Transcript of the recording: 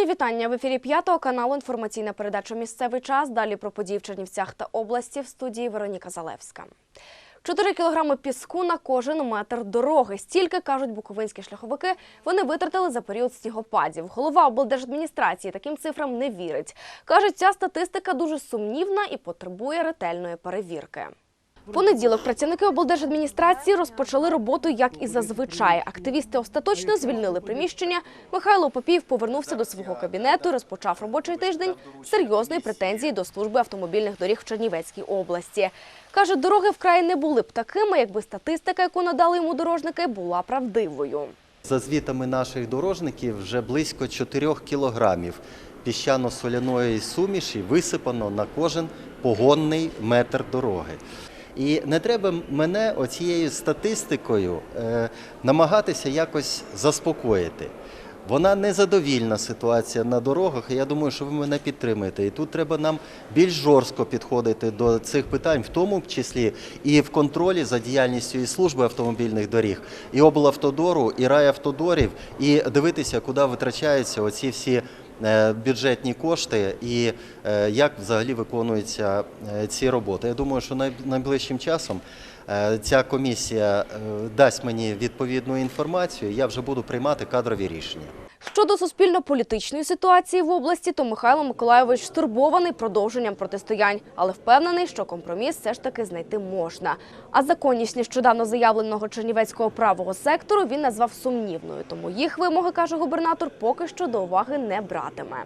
Мої вітання в ефірі п'ятого каналу. Інформаційна передача Місцевий час. Далі про події в Чернівцях та області в студії Вероніка Залевська. 4 кілограми піску на кожен метр дороги. Стільки кажуть буковинські шляховики. Вони витратили за період снігопадів. Голова облдержадміністрації таким цифрам не вірить. Кажуть, ця статистика дуже сумнівна і потребує ретельної перевірки. Понеділок працівники облдержадміністрації розпочали роботу, як і зазвичай. Активісти остаточно звільнили приміщення. Михайло Попів повернувся до свого кабінету, розпочав робочий тиждень серйозної претензії до служби автомобільних доріг в Чернівецькій області. Каже, дороги вкрай не були б такими, якби статистика, яку надали йому дорожники, була правдивою. За звітами наших дорожників вже близько 4 кілограмів піщано-соляної суміші висипано на кожен погонний метр дороги. І не треба мене оцією статистикою е, намагатися якось заспокоїти. Вона незадовільна ситуація на дорогах, і я думаю, що ви мене підтримуєте. І тут треба нам більш жорстко підходити до цих питань, в тому числі і в контролі за діяльністю і служби автомобільних доріг, і облавтодору, і райавтодорів, і дивитися, куди витрачаються оці всі бюджетні кошти і е, як взагалі виконуються е, ці роботи. Я думаю, що най- найближчим часом е, ця комісія е, дасть мені відповідну інформацію. Я вже буду приймати кадрові рішення. Щодо суспільно-політичної ситуації в області, то Михайло Миколайович стурбований продовженням протистоянь, але впевнений, що компроміс все ж таки знайти можна. А законність нещодавно заявленого чернівецького правого сектору він назвав сумнівною. Тому їх вимоги, каже губернатор, поки що до уваги не братиме.